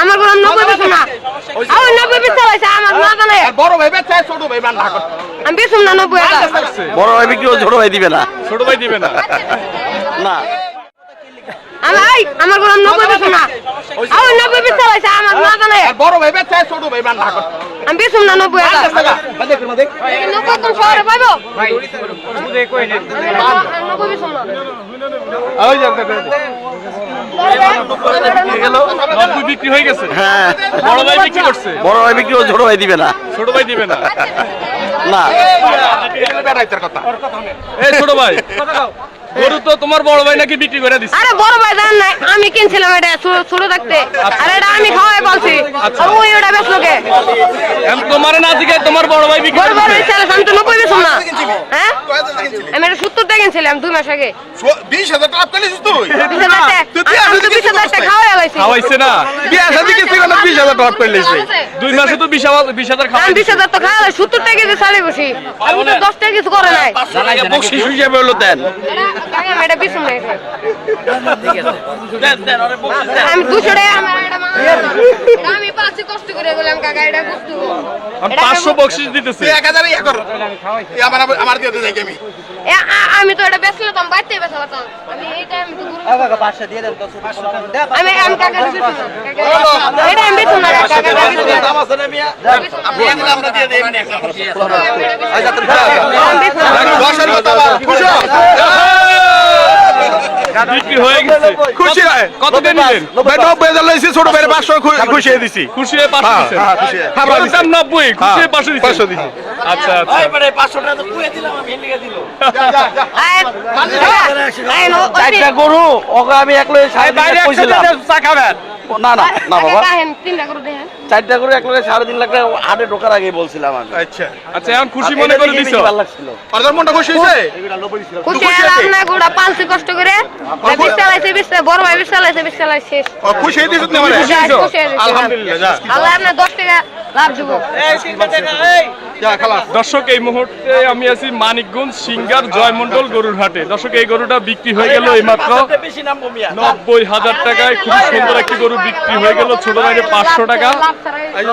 আমার কোনো নব্বই বেশি না। আমার নব্বই বেশি চালাইছে আমার মা জানে আর বড় ভাই বেচা ছোট ভাই বান আমি বেশুম না নব্বই বড় ভাই বিক্রি ছোট ভাই দিবে না। ছোট ভাই দিবে না। না। আমি এই, আমার কোনো নব্বই বেশি না। আমার নব্বই বেশি চালাইছে আমার মা জানে আর বড় ভাই বেচা ছোট ভাই বান আমি বেশুম না নব্বই নব্বই তুমি শহরে আমি নব্বই বেশুম না। নব্বই বিক্রি হয়ে গেছে? হ্যাঁ। বড় ভাই বিক্রি করছে? বড় ভাই বিক্রি ছোট ভাই দিবে না। ছোট ভাই দিবে না। না। বেড়াইতের কথা এই ছোট ভাই গরু তো তোমার বড় ভাই নাকি বিক্রি করে দিচ্ছে আরে বড় ভাই জান নাই আমি কিনছিলাম এটা ছোট- থাকতে আর এটা আমি খাওয়াই বলছি। আর ওই ওটা বেশ লোকে এখন তোমার না দিকে তোমার বড় ভাই বিক্রি বড় বড় করছে ইচ্ছা আমি তো নব্বই বেশুম না। হ্যাঁ? আমি এটা সত্তর টাকা কিনছিলাম দুই মাস আগে। বিশ হাজার টাকা পেলিস তুই বিশ হাজার টাকা তুই আমি- আমি তো বিশ হাজার টাকা খাওয়াই খাওয়াইছে। না। বিয়ে কিছু না দুই মাসে তো বিশ হাজার বিশ হাজার আমি খাওয়াই বিশ হাজার তো খাওয়াই সত্তর টাকা দিয়ে চালিয়ে বসি। আমি তো দশ টাকা কিছু করে নাই। বকশিস হিসেবে হলো দেন। এটা- আমি নাই। দেন দেন আরে বকশিস আমি দুশো টাকা আমার এটা মা- এটা আমি পাচ্ছি কষ্ট করে বললাম কাকা এটা আমি পাঁচশো বকশিস দিতেছে তুই এক হাজার ইয়ে কর আমার আমার দিয়ে দিই আমি আমি তো এটা বেচলে তো বাড়তে বেচা পারতাম আমি এইটা আমি তো গরু- আমি আমি কাকা দিছি না কাকা এটা আমি বেচুম না কাকা কাকা। দাম আছে না মিয়া আমরা দিয়ে দেই আচ্ছা আমি বেচুম না। দশের কথা আবার খুশি হ? বিক্রি হয়ে গেছে। খুশি হয়? কত দিয়ে নিলেন? ভাই নব্বই হাজার লইছি ছোট ভাইয়ের খুশি দিছি খুশি হয়ে হ্যাঁ, দিচ্ছেন হ্যাঁ, খুশি খাবার দাম দিছি। খুশি হয়ে পাঁচশো পাঁচশো দিছি। আচ্ছা আচ্ছা। মানে 500 টাকা তো কুয়ে দিলাম আমি এন্ডিকে দিল। চারটা গরু ওকে আমি এক লগে সাড়ে লাখ কইছিলাম না না না বাবা। কাহেন, তিনটা গরু দেখেন। চারটা গরু এক লগে সাড়ে তিন লাখ টাকা হাটে ঢোকার আগে বলছিলাম আমি। আচ্ছা। আচ্ছা এখন খুশি মনে করে দিছো? ভালো লাগছিল। আর তোর মনটা খুশি হয়েছে? খুশি হলাম না, গরুটা পালছি কষ্ট করে। বিষ চালাইছে, চালাই- বড় ভাই বিষ চালাইছে, বিষ চালাই শেষ। খুশি দিছিস না মানে। আলহামদুলিল্লাহ যা। আল্লাহ আপনার দশ টাকা লাভ দিব যা খালাস দর্শক এই মুহূর্তে আমি আছি মানিকগঞ্জ সিঙ্গার জয়মন্ডল গরুর হাটে দর্শক এই গরুটা বিক্রি হয়ে গেল এই মাত্র নব্বই হাজার টাকায় খুবই সুন্দর একটি গরু বিক্রি হয়ে গেল ছোট ভাইয়ের পাঁচশো টাকা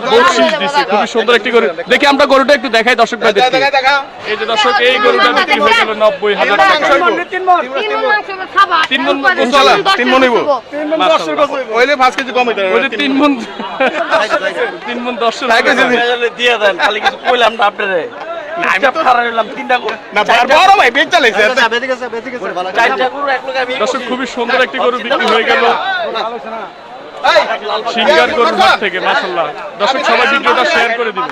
বকশিস দিচ্ছে খুবই সুন্দর একটি গরু দেখি আমরা গরুটা একটু দেখাই দর্শক দেখা এই যে দর্শক এই গরুটা বিক্রি হয়ে গেল নব্বই হাজার টাকা তিন খাবা। তিন দশ তিন তিন মন তিন মন নি? দিয়ে দেন খালি কিছু কইলাম না আপনারে চুপচাপ খারাপ হইলাম তিনটা গরু। না বড় ভাই বেচ চালাইছে চারটা গরু এক লগে আমি দর্শক খুবই সুন্দর একটি গরু বিক্রি হয়ে গেল। সিঙ্গার গরুর হাট থেকে মাসাল্লাহ দর্শক সবাই ভিডিওটা শেয়ার করে দিন।